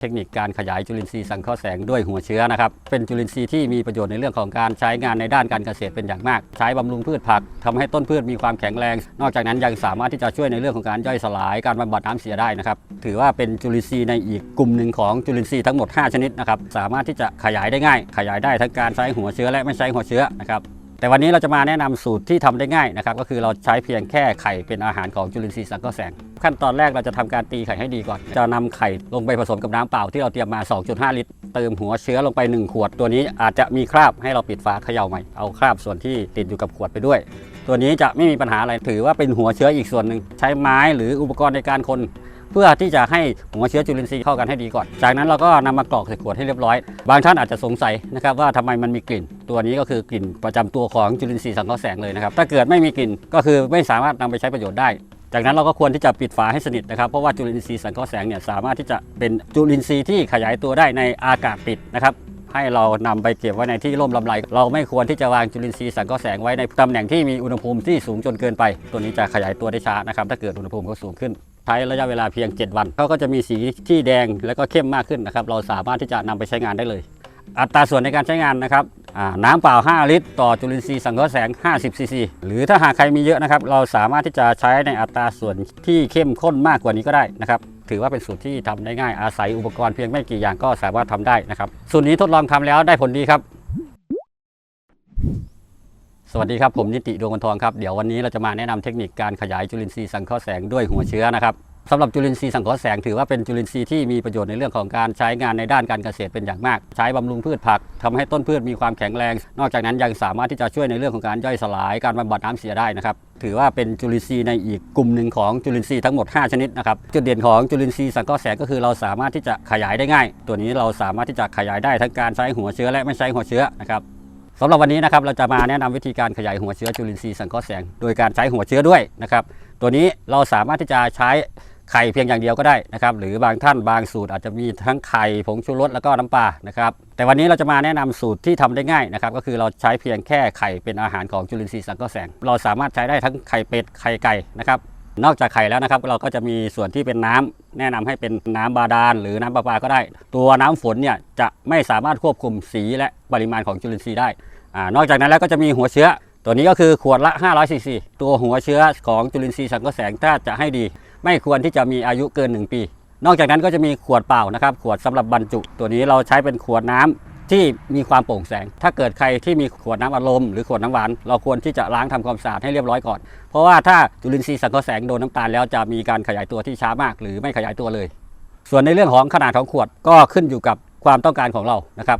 เทคนิคการขยายจุลินทรีย์สังเคราะห์แสงด้วยหัวเชื้อนะครับเป็นจุลินทรีย์ที่มีประโยชน์ในเรื่องของการใช้งานในด้านการเกษตรเป็นอย่างมาก ใช้บำรุงพืชผักทำให้ต้นพืชมีความแข็งแรง นอกจากนั้นยังสามารถที่จะช่วยในเรื่องของการย่อยสลายการบำบัดน้ำเสียได้นะครับถือว่าเป็นจุลินทรีย์ในอีกกลุ่มหนึ่งของจุลินทรีย์ทั้งหมด 5 ชนิดนะครับสามารถที่จะขยายได้ง่าย ขยายได้ทั้งการใช้หัวเชื้อและไม่ใช้หัวเชื้อนะครับ แต่วันนี้เราจะมาแนะนำสูตรที่ทำได้ง่ายนะครับก็คือเราใช้เพียงแค่ไข่เป็นอาหารของจุลินทรีย์สังเคราะห์แสง ขั้นตอนแรกเราจะทำการตีไข่ให้ดีก่อน จะนำไข่ลงไปผสมกับน้ำเปล่าที่เราเตรียมมา 2.5 ลิตร เติมหัวเชื้อลงไป 1 ขวด ตัวนี้อาจจะมีคราบให้เราปิดฝาเขย่าใหม่ เอาคราบส่วนที่ติดอยู่กับขวดไปด้วย ตัวนี้จะไม่มีปัญหาอะไรถือว่าเป็นหัวเชื้ออีกส่วนหนึ่งใช้ไม้หรืออุปกรณ์ในการคน เพื่อที่จะให้หัวเชื้อจุลินทรีย์เข้ากันให้ดีก่อน จากนั้นเราก็นำมากรอกใส่ขวดให้เรียบร้อย บางท่านอาจจะสงสัยนะครับว่าทำไมมันมีกลิ่น ตัวนี้ก็คือกลิ่นประจำตัวของจุลินทรีย์สังเคราะห์แสงเลยนะครับ ถ้าเกิดไม่มีกลิ่นก็คือไม่สามารถนำไปใช้ประโยชน์ได้จากนั้นเราก็ควรที่จะปิดฝาให้สนิทนะครับ เพราะว่าจุลินทรีย์สังเคราะห์แสงเนี่ยสามารถที่จะเป็นจุลินทรีย์ที่ขยายตัวได้ในอากาศปิดนะครับให้เรานำไปเก็บไว้ในที่ร่มลำไร เราไม่ควรที่จะวางจุลินทรีย์สังเคราะห์แสงไว้ในตำแหน่งที่มีอุณหภูมิที่สูงจนเกินไป ตัวนี้จะขยายตัวได้ช้านะครับถ้าเกิดอุณหภูมิเขาสูงขึ้น ช้ระยะเวลาเพียง 7 วันเขาก็จะมีสีที่แดงแล้วก็เข้มมากขึ้นนะครับ เราสามารถที่จะนำไปใช้งานได้เลย อัตราส่วนในการใช้งานนะครับน้ำเปล่า 5 ลิตร ต่อจุลินทรีย์สังเคราะห์แสง 50 ซีซี หรือถ้าหากใครมีเยอะนะครับ เราสามารถที่จะใช้ในอัตราส่วนที่เข้มข้นมากกว่านี้ก็ได้นะครับ ถือว่าเป็นสูตรที่ทำได้ง่ายอาศัยอุปกรณ์เพียงไม่กี่อย่างก็สามารถทำได้นะครับ สูตรนี้ทดลองทำแล้วได้ผลดีครับ สวัสดีครับ ผมนิติดวงวันทองครับ เดี๋ยววันนี้เราจะมาแนะนำเทคนิคการขยายจุลินทรีย์สังเคราะห์แสงด้วยหัวเชื้อนะครับสำหรับจุลินทรีย์สังเคราะห์แสงถือว่าเป็นจุลินทรีย์ที่มีประโยชน์ในเรื่องของการใช้งานในด้านการเกษตรเป็นอย่างมาก ใช้บำรุงพืชผักทำให้ต้นพืชมีความแข็งแรง นอกจากนั้นยังสามารถที่จะช่วยในเรื่องของการย่อยสลายการบำบัดน้ำเสียได้นะครับถือว่าเป็นจุลินทรีย์ในอีกกลุ่มหนึ่งของจุลินทรีย์ทั้งหมด 5 ชนิดนะครับจุดเด่นของจุลินทรีย์สังเคราะห์แสงก็คือเราสามารถที่จะขยายได้ง่าย ตัวนี้เราสามารถที่จะขยายได้ทั้งการใช้หัวเชื้อและไม่ใช้หัวเชื้อนะครับ สำหรับวันนี้นะครับเราจะมาแนะนำวิธีการขยายหัวเชื้อจุลินทรีย์สังเคราะห์แสง โดยการใช้หัวเชื้อด้วยนะครับ ตัวนี้เราสามารถที่จะใช้ไข่เพียงอย่างเดียวก็ได้นะครับ หรือบางท่านบางสูตรอาจจะมีทั้งไข่ผงชูรสแล้วก็น้ำปลานะครับ แต่วันนี้เราจะมาแนะนำสูตรที่ทำได้ง่ายนะครับ ก็คือเราใช้เพียงแค่ไข่เป็นอาหารของจุลินทรีย์สังเคราะห์แสง เราสามารถใช้ได้ทั้งไข่เป็ดไข่ไก่นะครับ นอกจากไข่แล้วนะครับ เราก็จะมีส่วนที่เป็นน้ำแนะนำให้เป็นน้ำบาดาลหรือน้ำประปาก็ได้ ตัวน้ำฝนเนี่ยจะไม่สามารถควบคุมสีและปริมาณของจุลินทรีย์ได้อ่านอกจากนั้นแล้วก็จะมีหัวเชื้อ ตัวนี้ก็คือขวดละ 500ซีซีตัวหัวเชื้อของจุลินทรีย์สังเคราะห์แสงถ้าจะให้ดี ไม่ควรที่จะมีอายุเกิน 1 ปี นอกจากนั้นก็จะมีขวดเปล่านะครับ ขวดสำหรับบรรจุ ตัวนี้เราใช้เป็นขวดน้ำ ที่มีความโปร่งแสง ถ้าเกิดใครที่มีขวดน้ำอัดลมหรือขวดน้ำหวาน เราควรที่จะล้างทำความสะอาดให้เรียบร้อยก่อน เพราะว่าถ้าจุลินทรีย์สังเคราะห์แสงโดนน้ำตาลแล้วจะมีการขยายตัวที่ช้ามาก หรือไม่ขยายตัวเลย ส่วนในเรื่องของขนาดของขวดก็ขึ้นอยู่กับความต้องการของเรานะครับ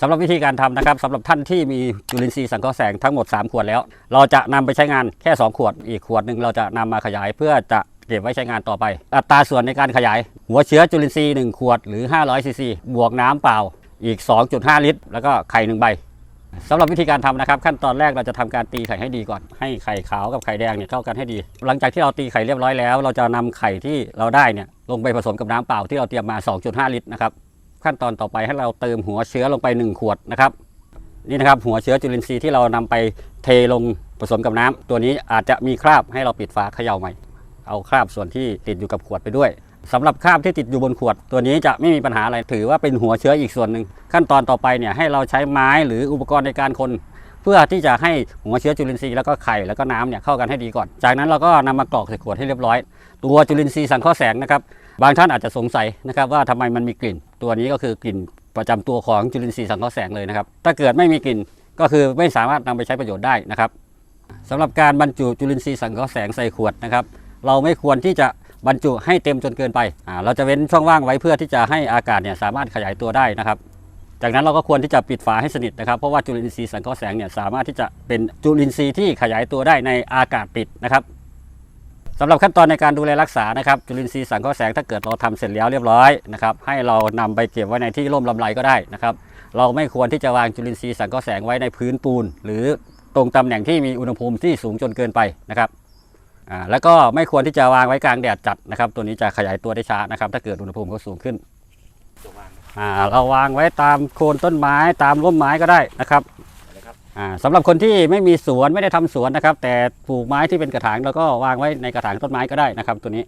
สำหรับวิธีการทำนะครับสำหรับท่านที่มีจุลินทรีย์สังเคราะห์แสงทั้งหมด 3 ขวดแล้ว เราจะนำไปใช้งานแค่ 2 ขวดอีกขวดหนึ่งเราจะนำมาขยายเพื่อจะ ก็บไว้ใช้งานต่อไป อัตราส่วนในการขยาย หัวเชื้อจุลินทรีย์1ขวดหรือ 500ซีซีบวกน้ำเปล่าอีก 2.5 ลิตร แล้วก็ไข่หนึ่งใบสำหรับวิธีการทำนะครับ ขั้นตอนแรกเราจะทำการตีไข่ให้ดีก่อน ให้ไข่ขาวกับไข่แดงเนี่ยเข้ากันให้ดี หลังจากที่เราตีไข่เรียบร้อยแล้ว เราจะนำไข่ที่เราได้เนี่ยลงไปผสมกับน้ำเปล่าที่เราเตรียมมา 2.5 ลิตรนะครับขั้นตอนต่อไปให้เราเติมหัวเชื้อลงไป 1 ขวดนะครับนี่นะครับหัวเชื้อจุลินทรีย์ที่เรานำไปเทลงผสมกับน้ำตัวนี้อาจจะมีคราบให้เราปิดฝาเขย่าใหม่ เอาคราบส่วนที่ติดอยู่กับขวดไปด้วยสำหรับคราบที่ติดอยู่บนขวด ตัวนี้จะไม่มีปัญหาอะไรถือว่าเป็นหัวเชื้ออีกส่วนหนึ่งขั้นตอนต่อไปเนี่ยให้เราใช้ไม้หรืออุปกรณ์ในการคนเพื่อที่จะให้หัวเชื้อจุลินทรีย์แล้วก็ไข่แล้วก็น้ำเนี่ยเข้ากันให้ดีก่อน จากนั้นเราก็นำมากรอกใส่ขวดให้เรียบร้อย ตัวจุลินทรีย์สังเคราะห์แสงนะครับบางท่านอาจจะสงสัยนะครับว่าทำไมมันมีกลิ่น ตัวนี้ก็คือกลิ่นประจำตัวของจุลินทรีย์สังเคราะห์แสงเลยนะครับถ้าเกิดไม่มีกลิ่นก็คือไม่สามารถนำไปใช้ประโยชน์ได้นะครับสำหรับการบรรจุจุลินทรีย์สังเคราะห์แสงใส่ขวดนะครับ เราไม่ควรที่จะบรรจุให้เต็มจนเกินไปอ่าเราจะเว้นช่องว่างไว้เพื่อที่จะให้อากาศเนี่ยสามารถขยายตัวได้นะครับ จากนั้นเราก็ควรที่จะปิดฝาให้สนิทนะครับ เพราะว่าจุลินทรีย์สังเคราะห์แสงเนี่ยสามารถที่จะเป็นจุลินทรีย์ที่ขยายตัวได้ในอากาศปิดนะครับสำหรับขั้นตอนในการดูแลรักษานะครับจุลินทรีย์สังเคราะห์แสงถ้าเกิดเราทำเสร็จแล้วเรียบร้อยนะครับให้เรานำไปเก็บไว้ในที่ร่มลำไรก็ได้นะครับเราไม่ควรที่จะวางจุลินทรีย์สังเคราะห์แสงไว้ในพื้นปูน หรือตรงตำแหน่งที่มีอุณหภูมิที่สูงจนเกินไปนะครับ อ่าแล้วก็ไม่ควรที่จะวางไว้กลางแดดจัดนะครับ ตัวนี้จะขยายตัวได้ช้านะครับ ถ้าเกิดอุณหภูมิเขาสูงขึ้นอ่าเราวางไว้ตามโคนต้นไม้ตามร่มไม้ก็ได้นะครับอ่าสำหรับคนที่ไม่มีสวนไม่ได้ทำสวนนะครับ แต่ปลูกไม้ที่เป็นกระถางเราก็วางไว้ในกระถางต้นไม้ก็ได้นะครับ ตัวนี้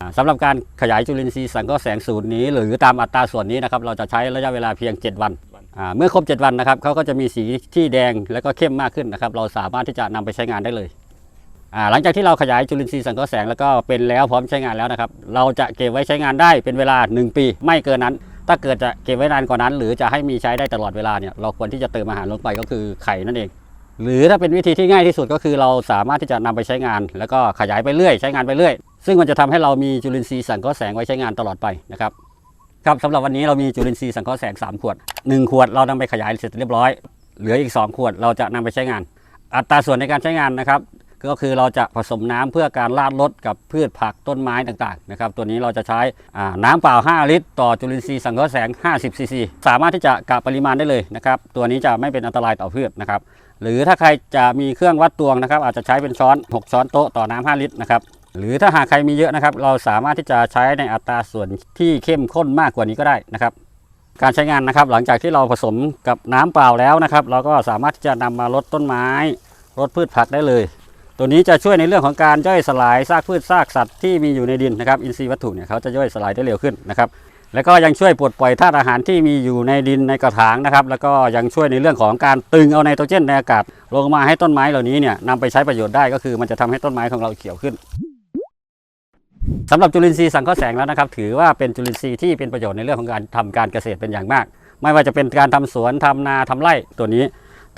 อ่าสำหรับการขยายจุลินทรีย์สังเคราะห์แสงสูตรนี้ หรือตามอัตราส่วนนี้นะครับเราจะใช้ระยะเวลาเพียง 7 วันอ่าเมื่อครบ 7 วันนะครับเขาก็จะมีสีที่แดงแล้วก็เข้มมากขึ้นนะครับ เราสามารถที่จะนำไปใช้งานได้เลยอ่า หลังจากที่เราขยายจุลินทรีย์สังเคราะห์แสงแล้วก็เป็นแล้วพร้อมใช้งานแล้วนะครับ เราจะเก็บไว้ใช้งานได้เป็นเวลา 1 ปี ไม่เกินนั้น ถ้าเกิดจะเก็บไว้นานกว่านั้น หรือจะให้มีใช้ได้ตลอดเวลาเนี่ยเราควรที่จะเติมอาหารลงไปก็คือไข่นั่นเอง หรือถ้าเป็นวิธีที่ง่ายที่สุดก็คือ เราสามารถที่จะนำไปใช้งาน แล้วก็ขยายไปเรื่อยใช้งานไปเรื่อย ซึ่งมันจะทำให้เรามีจุลินทรีย์สังเคราะห์แสงไว้ใช้งานตลอดไปนะครับครับสำหรับวันนี้เรามีจุลินทรีย์สังเคราะห์แสง3ขวด1ขวดเรานำไปขยายเสร็จเรียบร้อย เหลืออีก 2 ขวดเราจะนำไปใช้งาน อัตราส่วนในการใช้งานนะครับ ก็คือเราจะผสมน้ำเพื่อการราดรดกับพืชผักต้นไม้ต่างๆนะครับตัวนี้เราจะใช้น้ำเปล่า 5 ลิตร ต่อจุลินทรีย์สังเคราะห์แสง 50 ซีซี สามารถที่จะกะปริมาณได้เลยนะครับตัวนี้จะไม่เป็นอันตรายต่อพืชนะครับหรือถ้าใครจะมีเครื่องวัดตวงนะครับอาจจะใช้เป็นช้อน 6 ช้อนโต๊ะต่อน้ำ5ลิตรนะครับหรือถ้าหากใครมีเยอะนะครับ เราสามารถที่จะใช้ในอัตราส่วนที่เข้มข้นมากกว่านี้ก็ได้นะครับ การใช้งานนะครับ หลังจากที่เราผสมกับน้ำเปล่าแล้วนะครับ เราก็สามารถที่จะนำมาลดต้นไม้ลดพืชผักได้เลย ตัวนี้จะช่วยในเรื่องของการย่อยสลายซากพืชซากสัตว์ที่มีอยู่ในดินนะครับ อินทรีย์วัตถุเนี่ยเขาจะย่อยสลายได้เร็วขึ้นนะครับ แล้วก็ยังช่วยปลดปล่อยธาตุอาหารที่มีอยู่ในดินในกระถางนะครับ แล้วก็ยังช่วยในเรื่องของการตึงเอาไนโตรเจนในอากาศ ลงมาให้ต้นไม้เหล่านี้เนี่ยนำไปใช้ประโยชน์ได้ก็คือมันจะทำให้ต้นไม้ของเราเขียวขึ้นสำหรับจุลินทรีย์สังเคราะห์แสงแล้วนะครับ ถือว่าเป็นจุลินทรีย์ที่เป็นประโยชน์ในเรื่องของการทำการเกษตรเป็นอย่างมาก ไม่ว่าจะเป็นการทำสวนทำนาทำไร่ตัวนี้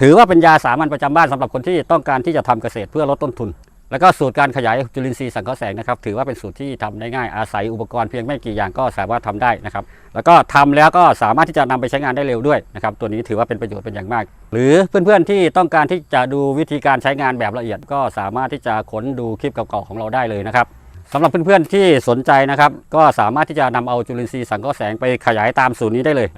ถือว่าเป็นยาสามัญประจำบ้านสำหรับคนที่ต้องการที่จะทำเกษตรเพื่อลดต้นทุน แล้วก็สูตรการขยายจุลินทรีย์สังเคราะห์แสงนะครับ ถือว่าเป็นสูตรที่ทำได้ง่ายอาศัยอุปกรณ์เพียงไม่กี่อย่างก็สามารถทำได้นะครับ แล้วก็ทำแล้วก็สามารถที่จะนำไปใช้งานได้เร็วด้วยนะครับ ตัวนี้ถือว่าเป็นประโยชน์เป็นอย่างมาก หรือเพื่อนๆที่ต้องการที่จะดูวิธีการใช้งานแบบละเอียด ก็สามารถที่จะค้นดูคลิปเก่าๆของเราได้เลยนะครับสำหรับเพื่อนๆที่สนใจนะครับ ก็สามารถที่จะนำเอาจุลินทรีย์สังเคราะห์แสงไปขยายตามสูตรนี้ได้เลย